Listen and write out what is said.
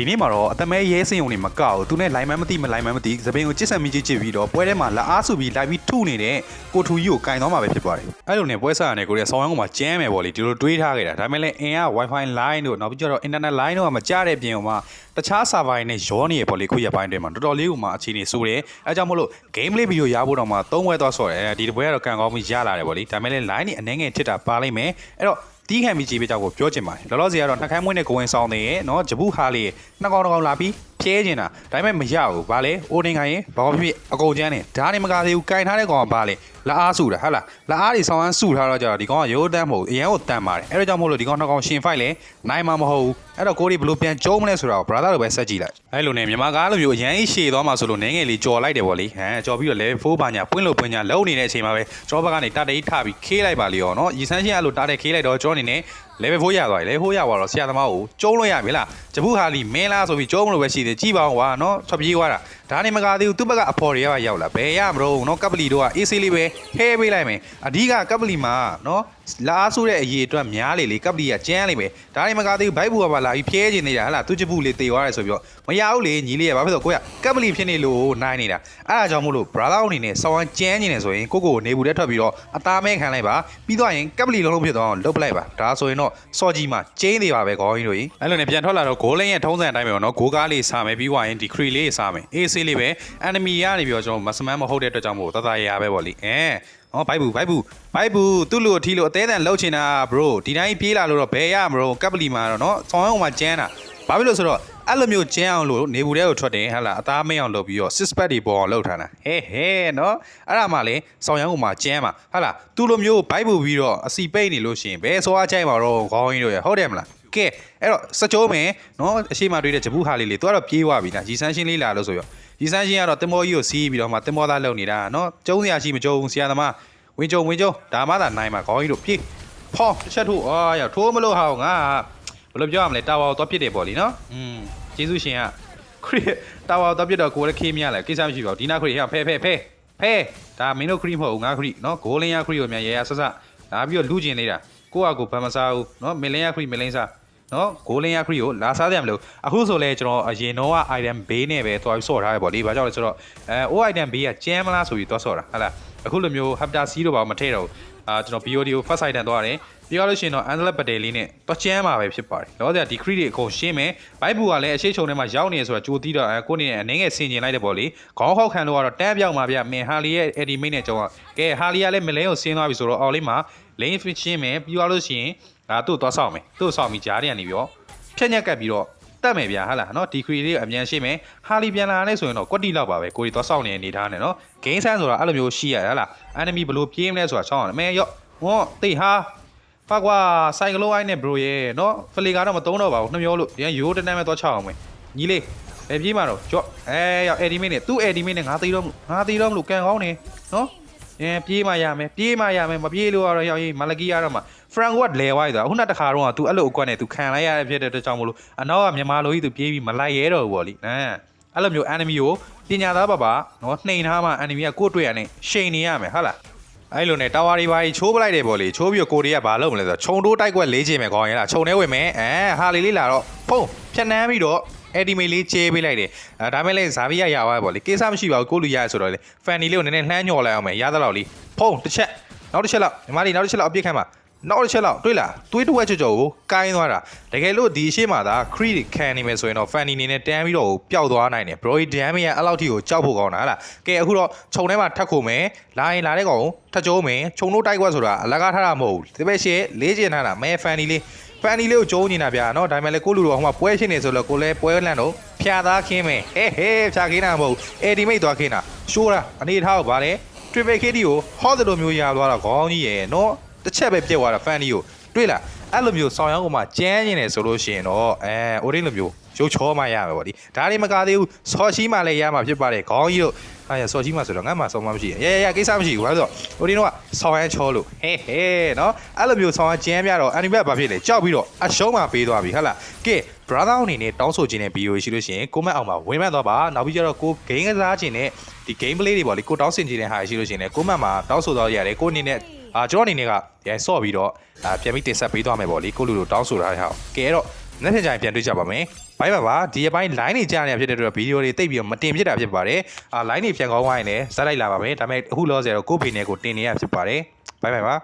ဒီနေ့မှာတော့အသက်မဲရဲစင်ုံနေမကောက်သူနဲ့လိုင်းမန်းမသိမလိုင်းမန်းမသိသပင်ကိုချစ်ဆက်မိချစ်ချစ်ပြီးတော့ပွဲထဲမှာလက်အားစုပြီးလိုက်ပြီးထုနေတဲ့ကိုထူကြီးကိုကင်သွားမှာပဲဖြစ်သွားတယ်အဲ့လိုနဲ့ပွဲစားရနေကိုရီးယားဆောင်းရောင်းကမှကျမ်းမယ်ပေါ့လေဒီလိုတွေးထားခဲ့တာဒါပေမဲ့လည်းအင်က Wi-Fi line တို့နောက်ပြီးတော့ internet line တို့ကမကြတဲ့ပြင်ဟိုမှာတခြား server တွေနဲ့ရောနေရပေါ့လေခုရက်ပိုင်းတွေမှာတော်တော်လေးကိုမှအခြေအနေဆိုးတယ်အဲကြောင့်မို့လို့ game play video ရဖို့တော့မှသုံးပွဲသွားဆော့တယ်ဒီတပွဲကတော့ကန်ကောင်းပြီးရလာတယ်ပေါ့လေဒါပေမဲ့လည်း line နေအနှဲငယ်ထစ်တာပါလိမ့်မယ်အဲ့တော့ တီးခံပြီးကြည့်ပေးကြကိုပြောချင်ပါတယ်လောလောဆယ်ကတော့နှက်ခမ်းမွေးနဲ့ကိုဝင်ဆောင်နေရဲ့နော်ဂျပူဟာလေးနှစ်ကောင်တစ်ကောင်လာပြီး ဖြဲကျင်တာဒါပေမဲ့မရဘူးဗာလေအိုတင်ခိုင်ရင်ဘာဖြစ်ဖြစ်အကုန်ကျန်းနေဒါနေမကားသေးဘူးကင်ထားတဲ့ကောင်ကဗာလေလက်အားစုတာဟုတ်လားလက်အားတွေဆောင်းန်းစုထားတော့ကြတော့ဒီကောင်ကရိုးတန်းမဟုတ်အရန်ကိုတန်ပါတယ်အဲ့တော့ကြောင့်မို့လို့ဒီကောင်နှစ်ကောင်ရှင်ဖိုက်လဲနိုင်မှာမဟုတ်ဘူးအဲ့တော့ကိုဒီဘလို့ပြန်ကျုံးမလဲဆိုတော့ brother တို့ပဲဆက်ကြည့်လိုက်အဲ့လိုနဲ့မြန်မာကားလိုမျိုးအရန်ကြီးရှည်သွားမှာဆိုလို့နည်းငယ်လေးကြော်လိုက်တယ်ဗောလေဟမ်ကြော်ပြီးတော့ level 4ပါညာပွင့်လို့ပွင့်ညာလုံနေတဲ့အချိန်မှာပဲကျွန်တော်ဘက်ကနေတတိထပြီးခေးလိုက်ပါလေရောနော်ရီဆန်းရှင်းအဲ့လိုတားတဲ့ခေးလိုက်တော့ကျွန်တော်အနေနဲ့ level 4ရသွားပြီ level 4ရသွားတော့ဆရာသမားကိုကျုံးလို့ရပြီလားဂျပူဟာလီမင်းလားဆိုပြီးကျုံးမလို့ပဲရှိတယ်ကြည်ပါအောင်ကွာနော်ထွက်ပြေးသွားတာဒါနေမကားသေးဘူးသူ့ဘက်ကအဖော်တွေကရောက်လာဘယ်ရမလို့နော်ကပ်ပလီတို့ကအေးဆေးလေးပဲဟဲပေးလိုက်မယ်အဓိကကပ်ပလီမှာနော်လာဆိုးတဲ့အရေးအတွက်များလေလေကပ်ပလီကကျန်းလိမ့်မယ်ဒါနေမကားသေးဘူးဘိုက်ဘူကပါလာပြီးဖျဲကျင်နေတာဟလာသူ့ဂျပူလေးတေသွားတယ်ဆိုပြီးတော့မရဘူးလေညီလေးရဘာဖြစ်လို့ကိုရကပ်ပလီဖြစ်နေလို့နိုင်နေတာအဲ့ဒါကြောင့်မို့လို့ brother အနေနဲ့ဆောင်းကျန်းနေတယ်ဆိုရင်ကိုကိုနေဘူးတက်ထွက်ပြီးတော့အသားမဲခံလိုက်ပါပြီးတော့ရင်ကပ်ပလီလုံးလုံးဖြစ်သွားအောင်လုပ်ပလိုက်ပါဒါဆိုရင်တောစော်ကြီးမှာကျင်းနေပါပဲခေါင်းကြီးတို့ကြီးအဲ့လိုနဲ့ပြန်ထွက်လာတော့ဂိုးလင်းရဲ့ထုံးစံအတိုင်းပဲပေါ့နော်ဂိုးကားလေးစားမယ်ပြီးွားရင်ဒီခရီလေးစားမယ်အေးဆေးလေးပဲ enemy ကနေပြီးတော့ကျွန်တော်မစမန်းမဟုတ်တဲ့အတွက်ကြောင့်မို့တတရရပဲပေါ့လေအဲဟောဘိုက်ဘူးဘိုက်ဘူးဘိုက်ဘူးသူ့လူအထီလို့အသေးအံလှုပ်ချင်တာ bro ဒီတိုင်းပြေးလာလို့တော့ဘယ်ရမလို့ကပ်ပလီမှာတော့เนาะဆောင်းအောင်မှာကျန်းတာဘာဖြစ်လို့ဆိုတော့ အဲ့လိုမျိုးကျင်းအောင်လို့နေဘူးတဲ့ကိုထွက်တယ်ဟာလားအသားမင်းအောင်လုပ်ပြီးတော့ six pack တွေပေါ်အောင်လုပ်ထားတာဟဲဟဲနော်အဲ့ဒါမှလည်းဆောင်းရောင်းကိုမှကျင်းမှာဟာလားသူ့လိုမျိုးဘိုက်ပူပြီးတော့အစီပိတ်နေလို့ရှိရင်ဘယ်စောအားကြိုက်မှာတော့ခေါင်းရင်းတို့ရဟုတ်တယ်မလားကဲအဲ့တော့စကြိုးမယ်နော်အရှိမတွေ့တဲ့ဂျပူဟာလေးလေးသူကတော့ပြေးသွားပြီလားရီဆန်းရှင်းလေးလာလို့ဆိုရောရီဆန်းရှင်းကတော့တင်မောကြီးကိုစီးပြီးတော့မှတင်မောသားလုံနေတာနော်ကျုံးစရာရှိမကျုံးဆရာသမားဝင်းကျုံဝင်းကျုံဒါမှသာနိုင်မှာခေါင်းကြီးတို့ပြေးဖောင်းတစ်ချက်ထိုးအာရထိုးမလို့ဟောင်းငါဘယ်လိုပြောရမလဲတာဝါကိုသွားပြစ်တယ်ပေါ့လीနော်อืม ကျေးဇူးရှင်ကခရီးတာဝါတော့ပြတော့ကိုလည်းခေးမရလဲကိစ္စမရှိပါဘူးဒီနာခရီးကဖဲဖဲဖဲဖဲဒါမင်းတို့ခရီးမဟုတ်ဘူးငါခရီးနော်ဂိုးလင်းရခရီးကိုမြန်ရရဆဆလာပြီးတော့လူကျင်နေတာကိုကကိုဗန်မစားဘူးနော်မင်းလင်းရခရီးမင်းလင်းစားနော်ဂိုးလင်းရခရီးကိုလာစားတယ်မလို့အခုဆိုလဲကျွန်တော်အရင်တော့က item bay နဲ့ပဲသွားပြီးဆော့ထားရပေါ့လေဘာကြောင့်လဲဆိုတော့အဲ O item bay ကကျဲမလားဆိုပြီးသွားဆော့တာဟုတ်လားအခုလိုမျိုး hapta c တို့ပါမထည့်တော့ အာကျွန်တော် BOD ကို first item သွားတယ်ပြီးတော့လို့ရှိရင်တော့ Angela Patel လေးနဲ့တော့ကျမ်းမှာပဲဖြစ်ပါတယ်လောဆရာဒီ crit တွေအကုန်ရှင်းမယ်ဘိုက်ဘူကလည်းအရှိချုံထဲမှာရောက်နေရဆိုတော့ကြိုးတီးတော့အဲကိုနေအနေငယ်ဆင်ကျင်လိုက်တယ်ပေါ့လေခေါင်းခောက်ခံလို့ကတော့တန်းပြောက်မှာဗျမင်ဟာလီရဲ့ Eddie Mate နဲ့ကျွန်တော်ကဲဟာလီကလည်းမလဲကိုဆင်းသွားပြီဆိုတော့အော်လေးမှာ lane fit ရှင်းမယ်ပြီးတော့လို့ရှိရင်ဒါသူ့သွားဆောင်မယ်သူ့ဆောင်ပြီးကြားတွေကနေပြီးတော့ဖြက်ညက်ကပ်ပြီးတော့ တက်မယ်ဗျာဟာလားနော်ဒီခရီလေးအမြန်ရှင်းမယ်ဟာလီပြန်လာလဲဆိုရင်တော့ကွက်တီလောက်ပါပဲကိုရီသွားဆောင်နေတဲ့အနေထားနဲ့နော်ဂိမ်းဆန်းဆိုတာအဲ့လိုမျိုးရှိရတယ်ဟာလား enemy ဘလို့ပြေးမလဲဆိုတာချောင်းရတယ်အမေရော့ဟောတိတ်ဟာဖကွာဆိုင်ကလိုအိုင်းနဲ့ bro ရဲ့နော်ဖလီကတော့မသုံးတော့ပါဘူးနှမျောလို့ဒီကရိုးတန်းတန်းပဲသွားချအောင်မယ်ညီလေးဘယ်ပြေးမှာတော့ကြော့အဲရောက် Eddie Mate နဲ့သူ့ Eddie Mate နဲ့ငါသေးတော့မလို့ငါသေးတော့မလို့ကန်ကောင်းနေနော် အဲပြေးမှရမယ်ပြေးမှရမယ်မပြေးလို့ကတော့ရောက်ရေးမလကီရတော့မှ Frank Watt လဲဝိုင်းဆိုတာခုနတခါတော့က तू အဲ့လိုအကွက်နဲ့ तू ခံလိုက်ရတဲ့ဖြစ်တဲ့အတွက်ကြောင့်မလို့အနောက်ကမြန်မာလိုကြီး तू ပြေးပြီးမလိုက်ရဲတော့ဘူးဗောလीအဲအဲ့လိုမျိုး enemy ကိုပညာသားပါပါနော်နှိမ်ထားမှ enemy ကကိုယ့်တွေ့ရနဲ့ရှိန်နေရမယ်ဟုတ်လားအဲ့လိုနဲ့တာဝါတွေပါကြီးချိုးပလိုက်တယ်ဗောလေချိုးပြီးတော့ကိုတွေကဘာလုပ်မလဲဆိုတော့ခြုံတိုးတိုက်ကွက်လေးချင်မယ်ခေါင်းရလားခြုံထဲဝင်မယ်အဲဟာလေးလေးလာတော့ဖုံးဖြတ်နှမ်းပြီးတော့ အဲ့ဒီမေလေးချေးပေးလိုက်တယ်အဲဒါမဲ့လည်းဇာဗီရရသွားပေါ့လေကိစ္စမရှိပါဘူးကိုလူရရဆိုတော့လေဖန်နီလေးကိုနည်းနည်းလှမ်းညော်လိုက်အောင်မယ်ရသလောက်လေးဖုံးတစ်ချက်နောက်တစ်ချက်လောက်ညီမလေးနောက်တစ်ချက်လောက်အပြစ်ခံပါနောက်တစ်ချက်လောက်တွေးလားတွေးတစ်ဝက်ချော်ချော်ကိုကိုင်းသွားတာတကယ်လို့ဒီရှေ့မှာသာ creed ခံနေမယ်ဆိုရင်တော့ fanny နေနဲ့တန်းပြီးတော့ပျောက်သွားနိုင်တယ် bro damage ကအဲ့လောက်ထိကိုကြောက်ဖို့ကောင်းတာဟလားကဲအခုတော့ခြုံထဲမှာထပ်ခုမယ်လာရင်လာတဲ့ကောင်ထပ်ကြိုးမယ်ခြုံတို့တိုက်ကွက်ဆိုတာအလကားထားတာမဟုတ်ဘူးဒီဘက်ရှေ့လေးကျင်ထားတာမဲ fanny လေး fanny လေးကိုကျုံးနေတာဗျာနော်ဒါပေမဲ့လည်းကိုလူတော်ဟိုမှာပွဲရှင်းနေဆိုတော့ကိုလည်းပွဲလန့်တော့ဖြာသားခင်းမယ်ဟဲဟဲဖြာခင်းတာမဟုတ်အေဒီမိတ်သွားခင်းတာရှိုးတာအနေထားကိုဗာလဲ triple KD ကိုဟောသလိုမျိုးရသွားတာခေါင်းကြီးရယ်နော်တစ်ချက်ပဲပြက်သွားတာ fanny ကိုတွေ့လားအဲ့လိုမျိုးဆောင်းရောင်းကမှကျန်းနေတယ်ဆိုလို့ရှိရင်တော့အဲ orange လိုမျိုး ရုပ်ချောမှရမယ်ဗောဒီဒါတွေမကသေးဘူးဆော်ရှိမှလည်းရမှာဖြစ်ပါတယ်ခေါင်းကြီးတို့ဟာရဆော်ရှိမှဆိုတော့ငါမှဆောင်းမှမရှိရရရကိစ္စမရှိဘူးဘာလို့ဆိုတော့ orange ကဆောင်းရမ်းချောလို့ဟဲဟဲနော်အဲ့လိုမျိုးဆောင်းရမ်းကျန်းပြတော့ anime ဘာဖြစ်လဲကြောက်ပြီးတော့အရှုံးမှပေးသွားပြီဟုတ်လားကဲ brother အနေနဲ့တောင်းဆိုခြင်းတဲ့ video ရှိလို့ရှိရင် comment အောက်မှာဝင်မှတ်သွားပါနောက်ပြီးကျတော့ကို game ကစားခြင်းနဲ့ဒီ game play တွေပေါ့လေကိုတောင်းဆင်ခြင်းတဲ့ဟာရှိလို့ရှိရင်လည်း comment မှာတောင်းဆိုတော့ရတယ်ကိုအနေနဲ့အာကျွန်တော်အနေနဲ့ကရဲဆော့ပြီးတော့အာပြန်ပြီးတင်ဆက်ပေးသွားမယ်ပေါ့လေကိုလူလိုတောင်းဆိုထားတဲ့ဟာကဲအဲ့တော့ နေ့ထင်ကြရင်ပြန်တွေ့ကြပါမယ်ဘိုင်ဘိုင်ပါဒီအပိုင်း line တွေကြားနေရဖြစ်တဲ့အတွက်ဗီဒီယိုတွေတိတ်ပြီးတော့မတင်ဖြစ်တာဖြစ်ပါတယ်အာ line တွေပြန်ကောင်းသွားရင်လည်းဇက်လိုက်လာပါမယ်ဒါပေမဲ့အခုလောဆယ်တော့ကိုယ့်ဖေနဲ့ကိုတင်နေရဖြစ်ပါတယ်ဘိုင်ဘိုင်ပါ